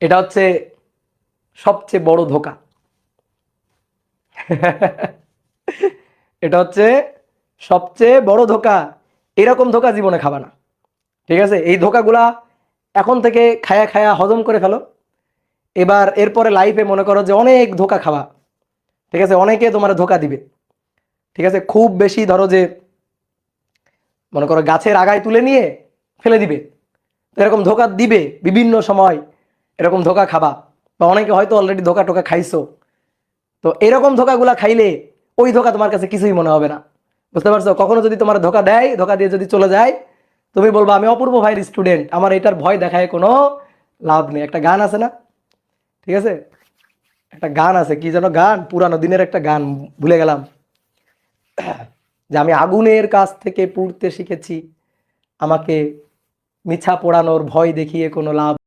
এটা হচ্ছে সবচেয়ে বড় ধোকা। এটা হচ্ছে সবচেয়ে বড় ধোকা। এরকম ধোকা জীবনে খাবা না। ঠিক আছে? এই ধোকাগুলা এখন থেকে খায়া খায়া হজম করে ফেলো। এবার এরপরে লাইফে মনে করো যে অনেক ধোকা খাওয়া ঠিক আছে? অনেকে তোমার ধোকা দিবে। ঠিক আছে? খুব বেশি ধরো যে মনে করো গাছের আগায় তুলে নিয়ে ফেলে দিবে। এরকম ধোকা দিবে বিভিন্ন সময়। এরকম ধোকা খাবা। বা অনেকে হয়তো অলরেডি ধোকা টোকা খাইছো। তো এরকম ধোকাগুলা খাইলে ওই ধোকা তোমার কাছে কিছুই মনে হবে না। বুঝতে পারছ? কখনো যদি তোমার ধোকা দেয়, ধোকা দিয়ে যদি চলে যায়, তুমি বলব, আমি অপূর্ব ভাইয়ের স্টুডেন্ট আমার এটার ভয় দেখায় কোনো লাভ নেই। একটা গান আছে না? ঠিক আছে? একটা গান আছে, কি যেন গান? পুরানো দিনের একটা গান, ভুলে গেলাম। যে আমি আগুনের কাছ থেকে পুড়তে শিখেছি। আমাকে মিছা পোড়ানোর ভয় দেখিয়ে কোনো লাভ